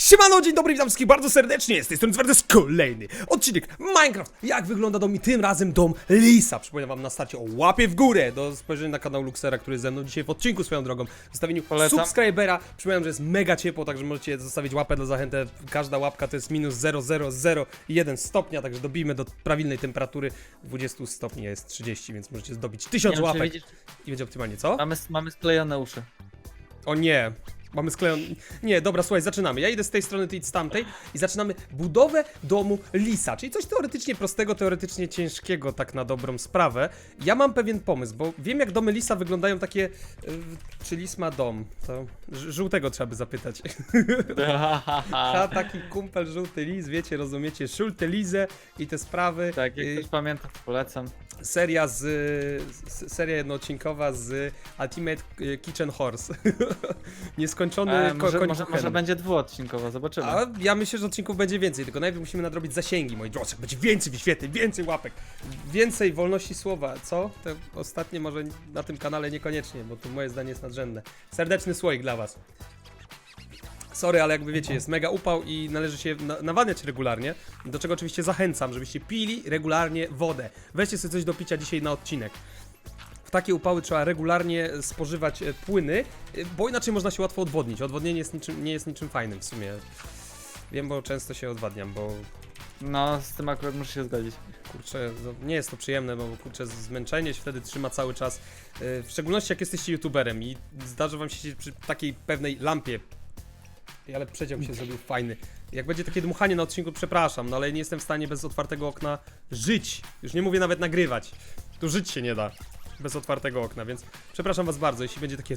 Siemano, dzień dobry, witam wszystkich bardzo serdecznie, z tej strony Zwerdes, kolejny odcinek Minecraft. Jak wygląda dom i tym razem dom Lisa. Przypominam wam na starcie o łapie w górę do spojrzenia na kanał Luxera, który jest ze mną dzisiaj w odcinku swoją drogą. Zostawieniu Polecam. subskrybera. Przypominam, że jest mega ciepło, także możecie zostawić łapę dla zachętę. Każda łapka to jest minus 0,001 stopnia, także dobijmy do prawilnej temperatury. 20 stopni jest 30, więc możecie zdobyć 1000 Nie wiem, czy łapek i będzie optymalnie, co? mamy, mamy sklejone uszy. O nie, mamy sklejony. Nie, dobra, słuchaj, zaczynamy. Ja idę z tej strony, ty idź z tamtej i zaczynamy budowę domu Lisa, czyli coś teoretycznie prostego, teoretycznie ciężkiego, tak na dobrą sprawę. Ja mam pewien pomysł, bo wiem jak domy Lisa wyglądają takie. y, czy Lis ma dom? To żółtego trzeba by zapytać. A taki kumpel żółty Lis, wiecie, rozumiecie, żółte Lizę i te sprawy. tak, jak Y, ktoś pamięta, polecam. seria z, z seria jednoodcinkowa z Ultimate y, Kitchen Horse. Nieskończony E, może, może, może będzie dwuodcinkowa, zobaczymy. A ja myślę, że odcinków będzie więcej, tylko najpierw musimy nadrobić zasięgi, moi drodzy. Będzie więcej wyświetleń, więcej łapek, więcej wolności słowa. Co? Te ostatnie może na tym kanale niekoniecznie, bo tu moje zdanie jest nadrzędne. Serdeczny słoik dla was. Sorry, ale jakby wiecie, jest mega upał i należy się na nawadniać regularnie, do czego oczywiście zachęcam, żebyście pili regularnie wodę. Weźcie sobie coś do picia dzisiaj na odcinek. W takie upały trzeba regularnie spożywać e, płyny, e, bo inaczej można się łatwo odwodnić. Odwodnienie jest niczym, nie jest niczym fajnym w sumie. Wiem, bo często się odwadniam, bo No, z tym akurat muszę się zgodzić. kurczę, no, nie jest to przyjemne, bo kurczę, zmęczenie się wtedy trzyma cały czas. E, W szczególności jak jesteście youtuberem i zdarzy wam się siedzieć przy takiej pewnej lampie. Ej, Ale przedział się zrobił fajny. Jak będzie takie dmuchanie na odcinku, przepraszam, no ale nie jestem w stanie bez otwartego okna żyć. Już nie mówię nawet nagrywać. Tu żyć się nie da bez otwartego okna, więc przepraszam was bardzo, jeśli będzie takie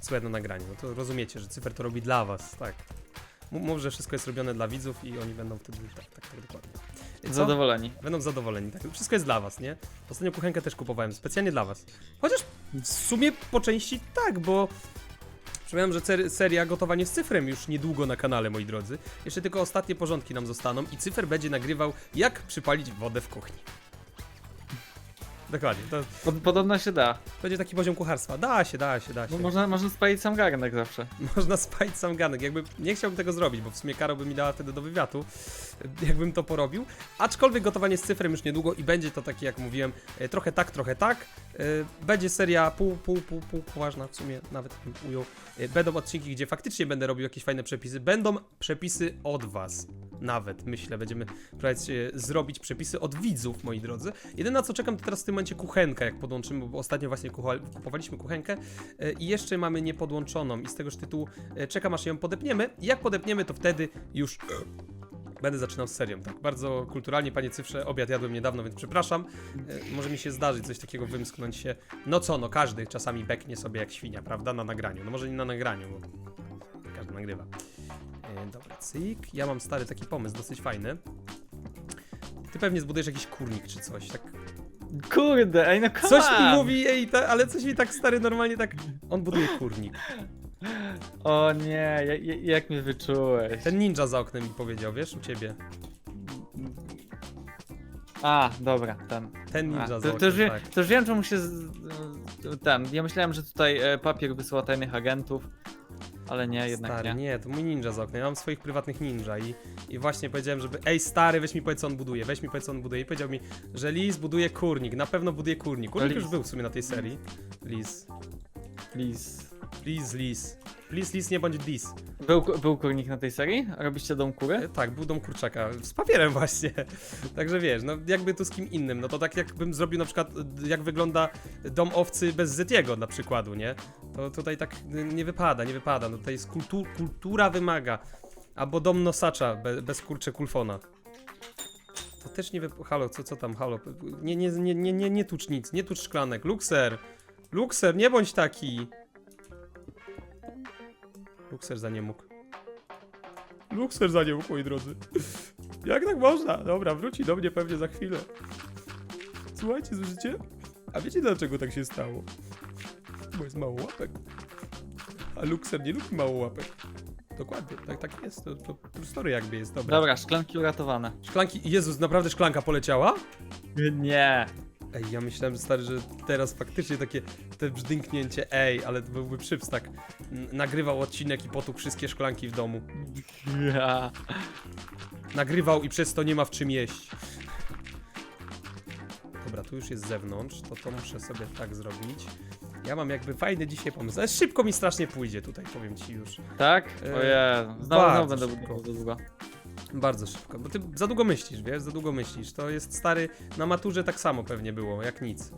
słychać na nagraniu. No to rozumiecie, że cyfer to robi dla was, tak. Mów, że wszystko jest robione dla widzów i oni będą wtedy tak, tak, tak dokładnie. Co? Zadowoleni. Będą zadowoleni, tak. Wszystko jest dla was, nie? Ostatnią kuchenkę też kupowałem specjalnie dla was. Chociaż w sumie po części tak, bo Przypominam, że cer- seria gotowanie z cyfrem już niedługo na kanale, moi drodzy. Jeszcze tylko ostatnie porządki nam zostaną i cyfer będzie nagrywał, jak przypalić wodę w kuchni. Dokładnie, to Pod, podobno się da. będzie taki poziom kucharstwa. Da się, da się, da się. Bo można, można spalić sam garnek zawsze. Można spalić sam ganek. Jakby nie chciałbym tego zrobić, bo w sumie Karo by mi dała wtedy do wywiadu, jakbym to porobił. Aczkolwiek gotowanie z cyfrem już niedługo i będzie to takie, jak mówiłem, e, trochę tak, trochę tak. E, Będzie seria pół, pół, pół, pół poważna, w sumie nawet bym ujął. E, Będą odcinki, gdzie faktycznie będę robił jakieś fajne przepisy. Będą przepisy od was. Nawet, myślę, będziemy próbować e, zrobić przepisy od widzów, moi drodzy. Jedyne na co czekam to teraz w tym momencie kuchenka, jak podłączymy, bo ostatnio właśnie kupowaliśmy kuchenkę e, i jeszcze mamy niepodłączoną. I z tegoż tytułu e, czekam aż ją podepniemy. Jak podepniemy to wtedy już będę zaczynał z serią, tak, bardzo kulturalnie, panie Cyfrze, obiad jadłem niedawno, więc przepraszam, e, może mi się zdarzyć coś takiego wymsknąć się, no co, no każdy czasami beknie sobie jak świnia, prawda, na nagraniu, no może nie na nagraniu, bo każdy nagrywa. E, dobra, cyk, ja mam stary taki pomysł, dosyć fajny. Ty pewnie zbudujesz jakiś kurnik czy coś, tak Kurde, ej no come Coś mi on! mówi, ej, ta, ale coś mi tak stary normalnie tak. On buduje kurnik. O nie, ja- ja- jak mnie wyczułeś. Ten ninja za oknem mi powiedział, wiesz, u ciebie. A, dobra, ten. Ten ninja A, za to, oknem. to, już wiem, tak. to już wiem, że muszę. Z, ten. Ja myślałem, że tutaj e, papier wysyła tajnych agentów, ale nie, jednak stary, nie. nie, to mój ninja za oknem. Ja mam swoich prywatnych ninja i, i właśnie powiedziałem, żeby. Ej, stary, weź mi powiedz, co on buduje, weź mi powiedz, co on buduje. I powiedział mi, że Liz buduje kurnik, na pewno buduje kurnik. Kurnik Liz. już był w sumie na tej serii. Liz. Please. Please, Liz. Please, Liz, nie bądź dis. Był, był kurnik na tej serii? Robiście dom kury? E, Tak, był dom kurczaka. Z papierem właśnie. Także wiesz, no jakby tu z kim innym. No to tak jakbym zrobił na przykład, jak wygląda dom owcy bez Zetiego dla przykładu, nie? To tutaj tak nie wypada, nie wypada. No tutaj jest kultu kultura wymaga. Albo dom nosacza be bez kurcze kulfona. To też nie wypada. Halo, co, co tam, halo? Nie, nie, nie, nie, nie, nie tucz nic, nie tucz szklanek. Luxer! Luxer, nie bądź taki! Luxer za nie mógł. Luxer za nie mógł, moi drodzy. Jak tak można? Dobra, wróci do mnie pewnie za chwilę. Słuchajcie, słyszycie? A wiecie dlaczego tak się stało? Bo jest mało łapek. A Luxer nie lubi mało łapek. Dokładnie, tak, tak jest. To, to true story jakby jest, dobra. Dobra, szklanki uratowane. Szklanki, Jezus, naprawdę szklanka poleciała? Nie. Ej, ja myślałem, stary, że teraz faktycznie takie te brzdęknięcie, ej, ale to byłby przypstak. N- Nagrywał odcinek i potłukł wszystkie szklanki w domu. Ja. Nagrywał i przez to nie ma w czym jeść. Dobra, tu już jest zewnątrz, to to muszę sobie tak zrobić. Ja mam jakby fajny dzisiaj pomysł, ale szybko mi strasznie pójdzie tutaj, powiem ci już. Tak? E, Ojej, znowu, bardzo znowu będę szybko. budował za długo. Bardzo szybko, bo ty za długo myślisz, wiesz, za długo myślisz. To jest stary, na maturze tak samo pewnie było, jak nic.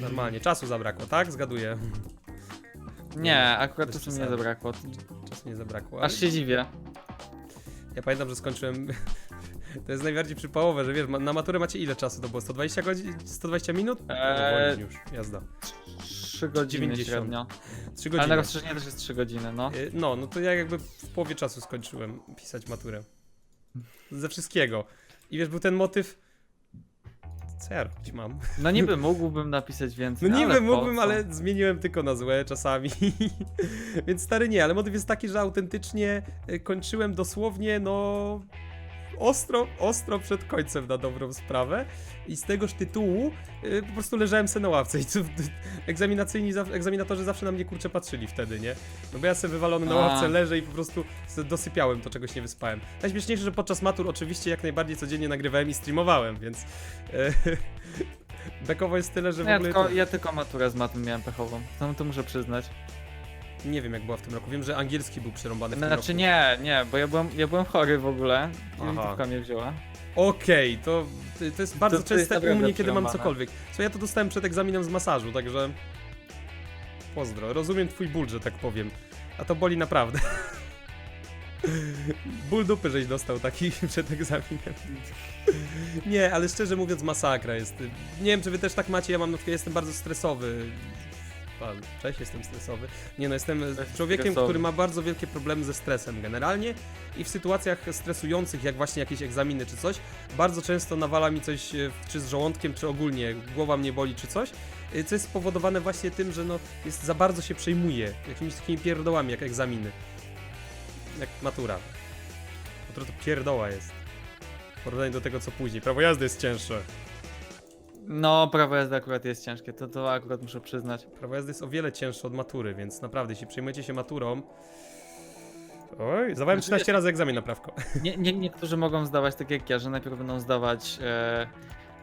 Normalnie, czasu zabrakło, tak? Zgaduję. Nie, akurat bez czasu mi nie przesady. zabrakło. Czasu nie zabrakło. ale- Aż się dziwię. Ja pamiętam, że skończyłem. To jest najbardziej przypałowe, że wiesz, ma- na maturę macie ile czasu to było? 120 godzin? 120 minut? Eee, Eee... już, jazda. 3 godziny 90. średnio. 3 Ale godziny. na rozszerzenie też jest 3 godziny, no. Y, No, no to ja jakby w połowie czasu skończyłem pisać maturę. Ze wszystkiego. I wiesz, był ten motyw. Co ja robić mam? No niby mógłbym napisać No więcej, niby ale mógłbym, ale zmieniłem tylko na złe czasami. Więc stary nie, ale motyw jest taki, że autentycznie y, kończyłem dosłownie, no. Ostro, ostro przed końcem na dobrą sprawę i z tegoż tytułu y, po prostu leżałem se na ławce i tu, egzaminacyjni, egzaminatorzy zawsze na mnie kurczę patrzyli wtedy, nie? No bo ja sobie wywalony na ławce leżę i po prostu dosypiałem to, czegoś nie wyspałem. Najśmieszniejsze, że podczas matur oczywiście jak najbardziej codziennie nagrywałem i streamowałem, więc y, bekowo jest tyle, że w ja, ogóle... tylko, ja tylko maturę z matem miałem pechową. To, to muszę przyznać. Nie wiem jak była w tym roku. Wiem, że angielski był przerąbany w tym Znaczy roku. nie, nie, bo ja byłem, ja byłem chory w ogóle. Aha. Wizytówka mnie wzięła. Okej, to, to jest bardzo To- to jest częste u naprawdę mnie, kiedy mam przerąbane. cokolwiek. Co ja to dostałem przed egzaminem z masażu, także... Pozdro. Rozumiem twój ból, że tak powiem. A to boli naprawdę. Ból dupy, żeś dostał taki przed egzaminem. Nie, ale szczerze mówiąc masakra jest. Nie wiem, czy wy też tak macie, ja mam na przykład, jestem bardzo stresowy. Pan, cześć, jestem stresowy. Nie no, jestem człowiekiem, stresowy. który ma bardzo wielkie problemy ze stresem generalnie i w sytuacjach stresujących, jak właśnie jakieś egzaminy czy coś, bardzo często nawala mi coś, e, czy z żołądkiem, czy ogólnie głowa mnie boli, czy coś, e, co jest spowodowane właśnie tym, że no, jest za bardzo się przejmuje jakimiś takimi pierdołami, jak egzaminy. Jak matura. Matura to pierdoła jest. W porównaniu do tego, co później. Prawo jazdy jest cięższe. No, prawo jazdy akurat jest ciężkie, to, to akurat muszę przyznać. Prawo jazdy jest o wiele cięższe od matury, więc naprawdę, jeśli przejmujecie się maturą... Oj, zdawałem Znaczy, 13 razy egzamin na prawko. Nie, nie, niektórzy mogą zdawać tak jak ja, że najpierw będą zdawać e,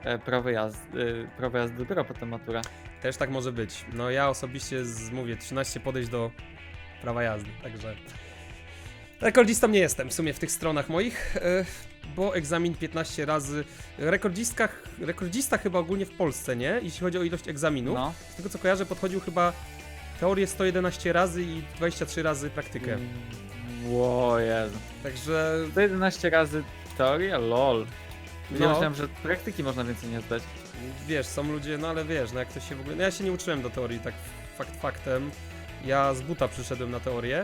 e, prawo, jazdy, e, prawo jazdy, dopiero potem maturę. Też tak może być. No ja osobiście z, mówię 13 podejść do prawa jazdy, także rekordzistą nie jestem w sumie w tych stronach moich, e, bo egzamin 15 razy, rekordzistka, rekordzista chyba ogólnie w Polsce, nie? Jeśli chodzi o ilość egzaminów. No. Z tego co kojarzę podchodził chyba teorię 111 razy i 23 razy praktykę. Ło, Jezu. Także 111 razy teoria? Lol. Ja No. myślałem, że praktyki można więcej nie zdać. wiesz, są ludzie, no ale wiesz, no jak to się w ogóle. No ja się nie uczyłem do teorii, tak fakt faktem. Ja z buta przyszedłem na teorię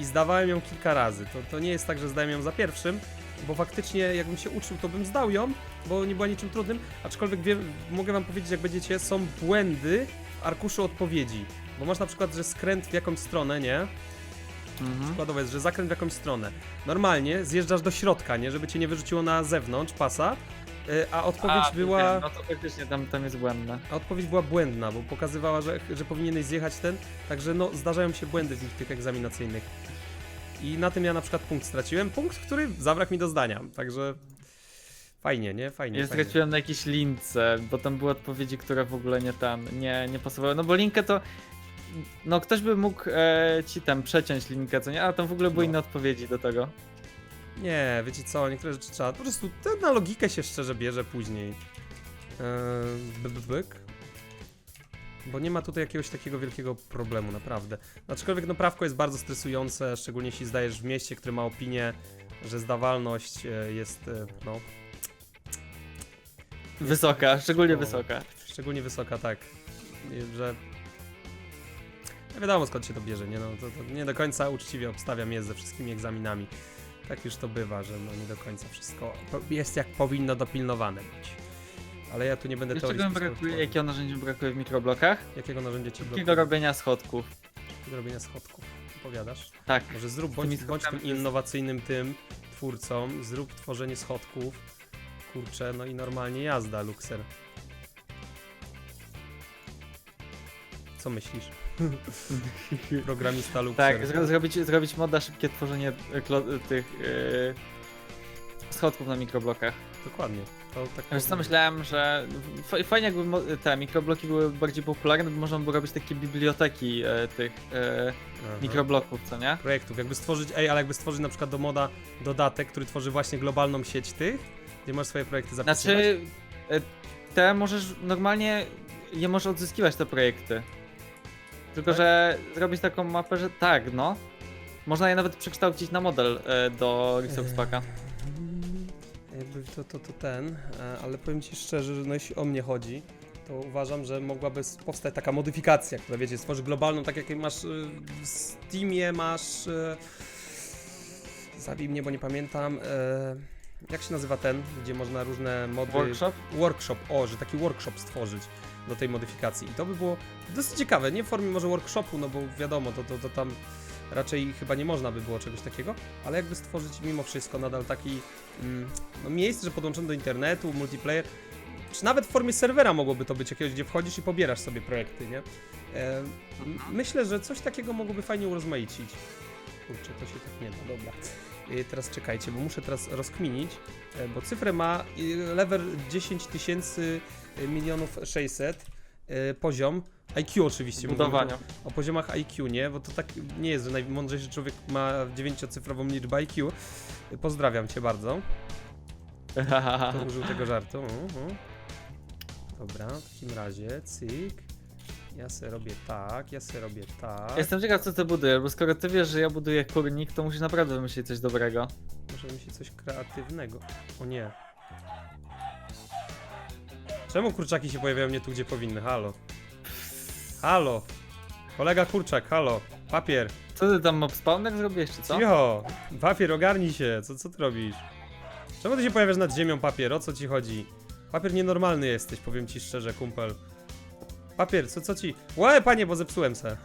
i zdawałem ją kilka razy. To, to nie jest tak, że zdałem ją za pierwszym, bo faktycznie jakbym się uczył, to bym zdał ją, bo nie była niczym trudnym. Aczkolwiek wiem, mogę wam powiedzieć, jak będziecie, są błędy w arkuszu odpowiedzi. Bo masz na przykład, że skręt w jakąś stronę, nie? Mhm. Przykładowo jest, że zakręt w jakąś stronę. Normalnie zjeżdżasz do środka, nie? Żeby cię nie wyrzuciło na zewnątrz pasa. Y, A odpowiedź A, była. Wiem, no to faktycznie tam, tam jest błędne. A odpowiedź była błędna, bo pokazywała, że, że powinieneś zjechać ten, także no zdarzają się błędy w nich tych egzaminacyjnych. I na tym ja na przykład punkt straciłem, punkt, który zabrakł mi do zdania, także fajnie, nie? Fajnie, Ja fajnie. straciłem na jakiejś lince, bo tam były odpowiedzi, które w ogóle nie tam, nie, nie pasowały. No bo linkę to. No ktoś by mógł e, ci tam przeciąć linkę, co nie? A tam w ogóle były No. inne odpowiedzi do tego. Nie, wiecie co, niektóre rzeczy trzeba, po prostu na logikę się szczerze bierze później. Eee, by, by, byk. Bo nie ma tutaj jakiegoś takiego wielkiego problemu, naprawdę. Aczkolwiek no prawko jest bardzo stresujące, szczególnie jeśli zdajesz w mieście, które ma opinię, że zdawalność e, jest, e, no, Wysoka, szczególnie O. wysoka. Szczególnie wysoka, tak. Że. Nie wiadomo skąd się to bierze, nie? No, to, to nie do końca uczciwie obstawiam jest ze wszystkimi egzaminami. Tak już to bywa, że no nie do końca wszystko jest jak powinno dopilnowane być. Ale ja tu nie będę teorii brakuje, jakiego narzędzia brakuje w mikroblokach? Jakiego narzędzia ci blokuje? robienia schodków. Do robienia schodków. Opowiadasz? Tak. Może zrób, bądź, bądź tym innowacyjnym tym twórcą, zrób tworzenie schodków. Kurczę, no i normalnie jazda, Luxer. Co myślisz? Programista lub Tak, zro zrobić, zrobić moda szybkie tworzenie e, e, tych e, schodków na mikroblokach. Dokładnie. To tak co, myślałem, że fajnie jakby te mikrobloki były bardziej popularne, bo można było robić takie biblioteki e, tych e, mikrobloków, co nie? projektów. Jakby stworzyć, ej, ale jakby stworzyć na przykład do moda dodatek, który tworzy właśnie globalną sieć tych, gdzie możesz swoje projekty zapisywać. Znaczy, e, te możesz normalnie, je możesz odzyskiwać te projekty. Tylko, że zrobić taką mapę, że tak, no. Można je nawet przekształcić na model e, do Resource Packa. Mm, Jakby to, to, to ten, e, ale powiem ci szczerze, że no jeśli o mnie chodzi, to uważam, że mogłaby s- powstać taka modyfikacja, która wiecie, stworzy globalną, tak jak masz y, w Steamie, masz... y, Zabij mnie, bo nie pamiętam. e, Jak się nazywa ten, gdzie można różne mody... Workshop? workshop, o, że taki workshop stworzyć do tej modyfikacji. I to by było dosyć ciekawe, nie w formie może workshopu, no bo wiadomo, to, to, to tam raczej chyba nie można by było czegoś takiego, ale jakby stworzyć mimo wszystko nadal taki mm, no, miejsce, że podłączone do internetu, multiplayer, czy nawet w formie serwera mogłoby to być jakiegoś, gdzie wchodzisz i pobierasz sobie projekty, nie? E, m- myślę, że coś takiego mogłoby fajnie urozmaicić. Kurczę, to się tak nie da, dobra. E, teraz czekajcie, bo muszę teraz rozkminić, e, bo cyfrę ma level 10 tysięcy e, milionów 600, e, poziom, IQ oczywiście. mówimy Budowania. O poziomach IQ, nie? Bo to tak nie jest, że najmądrzejszy człowiek ma dziewięciocyfrową liczbę IQ. Pozdrawiam cię bardzo. To użył tego żartu. Mhm. Dobra, w takim razie, cyk. Ja se robię tak, ja se robię tak. Jestem ciekaw, co ty budujesz, bo skoro ty wiesz, że ja buduję kurnik, to musisz naprawdę wymyślić coś dobrego. Może się coś kreatywnego. O nie. Czemu kurczaki się pojawiają nie tu, gdzie powinny? Halo. Halo. Kolega kurczak, halo. Papier. Co ty tam mob spawner zrobiłeś, czy co? Cicho. Papier, ogarnij się. Co, co ty robisz? Czemu ty się pojawiasz nad ziemią, papier? O co ci chodzi? Papier nienormalny jesteś, powiem ci szczerze, kumpel. Papier, co, co ci... Łe, panie, bo zepsułem se.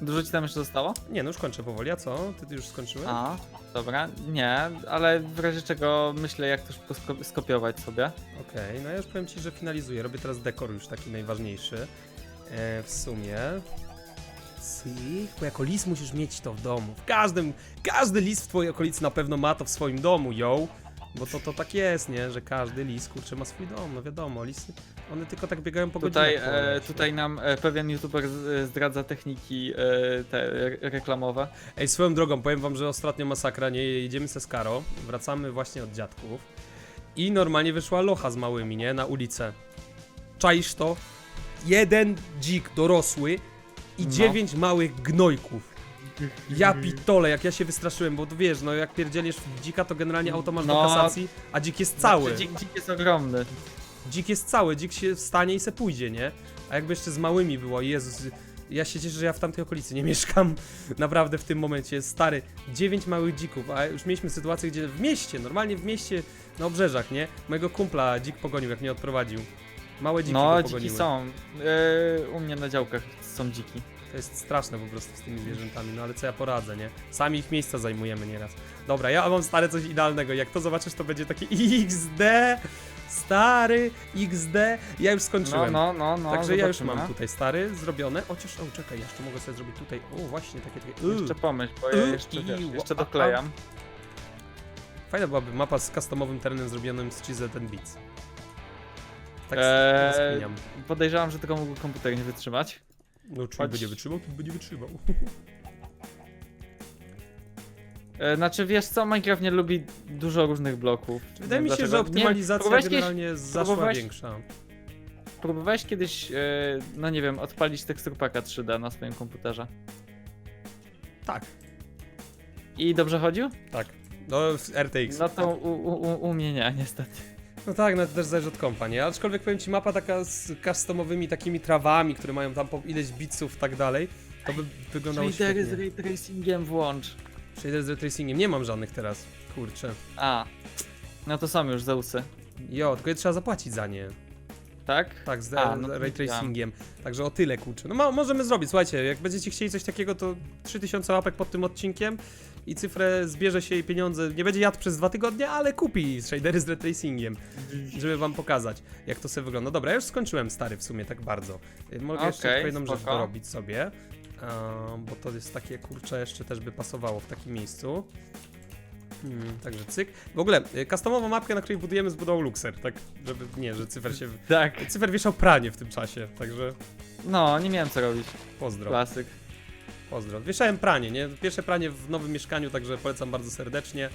Dużo ci tam jeszcze zostało? nie, no już kończę powoli, a co? Ty, już skończyłeś? A, dobra. Nie, ale w razie czego myślę, jak to szybko sko- skopiować sobie. Okej, no ja już powiem ci, że finalizuję. Robię teraz dekor już taki najważniejszy. E, w sumie. Cyk, bo jako lis musisz mieć to w domu. W każdym, każdy lis w twojej okolicy na pewno ma to w swoim domu, yo. Bo to, to tak jest, nie? Że każdy lis, kurczę, ma swój dom, no wiadomo, lisy, one tylko tak biegają po Tutaj, godzinach po e, lesie. tutaj nam e, pewien youtuber z, e, zdradza techniki e, te re- reklamowe. Ej, swoją drogą, powiem wam, że ostatnio masakra, nie? Jedziemy se z Karo, wracamy właśnie od dziadków i normalnie wyszła locha z małymi, nie? Na ulicę. Czaisz to? Jeden dzik dorosły i No. dziewięć małych gnojków. Ja pitole, jak ja się wystraszyłem, bo wiesz, no jak pierdzielisz w dzika, to generalnie automat do No. kasacji, a dzik jest cały. Znaczy, dzik, dzik jest ogromny. Dzik jest cały, dzik się wstanie i se pójdzie, nie? A jakby jeszcze z małymi było, Jezus, ja się cieszę, że ja w tamtej okolicy nie mieszkam. Naprawdę w tym momencie jest stary, dziewięć małych dzików, a już mieliśmy sytuację, gdzie w mieście, normalnie w mieście, na obrzeżach, nie? Mojego kumpla dzik pogonił, jak mnie odprowadził. Małe dziki No, dziki pogoniły. są. E, u mnie na działkach są dziki. To jest straszne po prostu z tymi zwierzętami, no ale co ja poradzę, nie? Sami ich miejsca zajmujemy nieraz. Dobra, ja mam stare coś idealnego, jak to zobaczysz, to będzie takie XD, stary XD, ja już No, skończyłem. no, no, no. Także ja już zobaczymy. mam tutaj stary zrobione. Chociaż, o czekaj, jeszcze mogę sobie zrobić tutaj. O, właśnie takie, takie. Jeszcze Yy. pomyśl, bo ja Y, jeszcze, wiesz, jeszcze doklejam. Fajna byłaby mapa z customowym terenem zrobionym z Cheese and Beats. Tak eee... Podejrzewam, że tego mógł komputer nie wytrzymać. No, czy chodź. by nie wytrzymał, to by nie wytrzymał. E, znaczy, wiesz co, Minecraft nie lubi dużo różnych bloków. Wydaje mi się, że Nie, optymalizacja próbowałeś kiedyś- generalnie zaszła próbowałeś- większa. Próbowałeś kiedyś, e, no nie wiem, odpalić teksturpaka 3D na swoim komputerze? Tak, I dobrze chodził? tak. No, w RTX. No to u, u, u- u mnie nie, niestety. No tak, no to też zależy od kompa, nie? Aczkolwiek powiem ci, mapa taka z customowymi takimi trawami, które mają tam po ileś bitsów i tak dalej, to by wyglądało Shadery świetnie. z ray tracingiem włącz. Shader z retracingiem, nie mam żadnych teraz. Kurczę. A, no to są już Zeusy. Jo, tylko je trzeba zapłacić za nie. Tak? Tak, z A, no to ray tracingiem. Także o tyle kurczę. No mo możemy zrobić, słuchajcie, jak będziecie chcieli coś takiego, to 3000 łapek pod tym odcinkiem i cyfrę zbierze się jej pieniądze. Nie będzie jadł przez dwa tygodnie, ale kupi shadery z ray tracingiem, żeby wam pokazać, jak to sobie wygląda. Dobra, ja już skończyłem stary w sumie tak bardzo. Mogę jeszcze Okej, tylko jedną rzecz spoko. dorobić sobie, e, bo to jest takie kurcze, jeszcze też by pasowało w takim miejscu. Hmm, także cyk. W ogóle, y, customową mapkę, na której budujemy, zbudował Luxer, tak, żeby, nie, że cyfer się Tak. Cyfer wieszał pranie w tym czasie, także No, nie miałem co robić. pozdro, Klasyk. pozdro. Wieszałem pranie, nie? Pierwsze pranie w nowym mieszkaniu, także polecam bardzo serdecznie.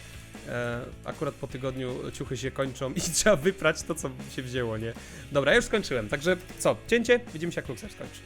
E, akurat po tygodniu ciuchy się kończą i trzeba wyprać to, co się wzięło, nie? Dobra, ja już skończyłem, także co, cięcie? Widzimy się, jak Luxer skończy.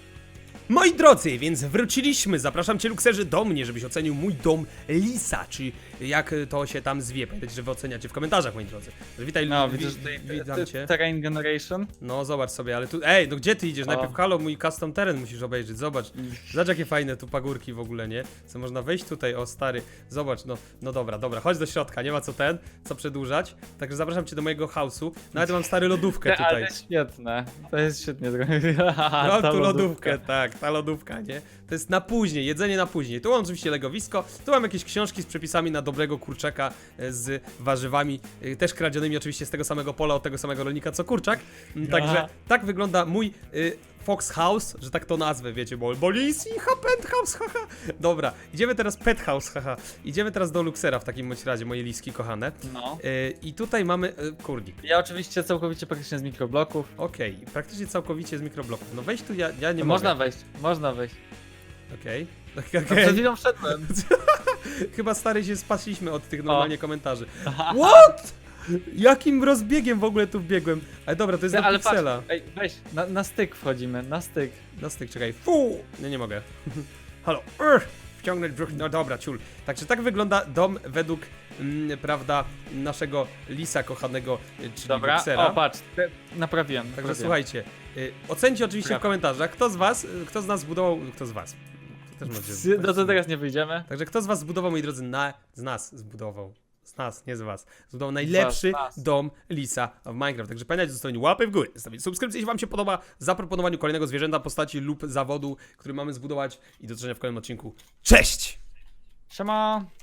Moi drodzy, więc wróciliśmy. Zapraszam cię, Lukserze, do mnie, żebyś ocenił mój dom Lisa, czy jak to się tam zwie. Pamiętajcie, że wy oceniacie w komentarzach, moi drodzy. Witaj, No, wi- widzisz tutaj witam cię. Terrain Generation. No zobacz sobie, ale tu. Ej, no gdzie ty idziesz? O. Najpierw halo, mój custom teren musisz obejrzeć. Zobacz. Zobacz jakie fajne tu pagórki w ogóle, nie? Co można wejść tutaj, o stary. Zobacz, no, no dobra, dobra, chodź do środka, nie ma co ten, co przedłużać. Także zapraszam cię do mojego house'u. Nawet mam stary lodówkę Te, ale to tutaj. jest świetne. To jest świetnie zrobione. Mam tu lodówkę, tak, ta lodówka, nie? To jest na później, jedzenie na później. Tu mam oczywiście legowisko, tu mam jakieś książki z przepisami na dobrego kurczaka e, z warzywami, e, też kradzionymi oczywiście z tego samego pola, od tego samego rolnika co kurczak. Mm, Także tak wygląda mój y, Fox House, że tak to nazwę, wiecie, bo, bo Lis i ha, penthouse, haha. Dobra, idziemy teraz pet house, haha. Idziemy teraz do Luxera w takim bądź razie, moje liski kochane. No. Y, I tutaj mamy y, kurnik. Ja oczywiście całkowicie praktycznie z mikrobloków. Okej, praktycznie całkowicie z mikrobloków. No weź tu, ja, ja nie mogę. można wejść, można wejść. Okej. No, Okay. Przed chwilą wszedłem. Chyba stary się spasliśmy od tych normalnie komentarzy. What? Jakim rozbiegiem w ogóle tu wbiegłem? Ale dobra, to jest do Ale patrz, piksela. ej, weź, na, na styk wchodzimy, na styk. Na styk, czekaj. Fu! Nie, nie mogę. Halo. Urgh! Wciągnąć brzuch. No dobra, ciul. Także tak wygląda dom według, mm, prawda, naszego lisa kochanego, y, czyli Dobra, o patrz, te, naprawiłem. Także naprawiłem. słuchajcie, y, ocencie oczywiście w Brawo. komentarzach, kto z was, y, kto z nas zbudował, kto z was. To też możecie- No to teraz nie wyjdziemy. Także kto z was zbudował, moi drodzy, na, z nas zbudował. Z nas, nie z was. Zbudował najlepszy nas. dom Lisa w Minecraft. Także pamiętajcie o zostawieniu łapy w górę, zostawić subskrypcję, jeśli wam się podoba, zaproponowaniu kolejnego zwierzęta, postaci lub zawodu, który mamy zbudować i do zobaczenia w kolejnym odcinku. Cześć! Siema.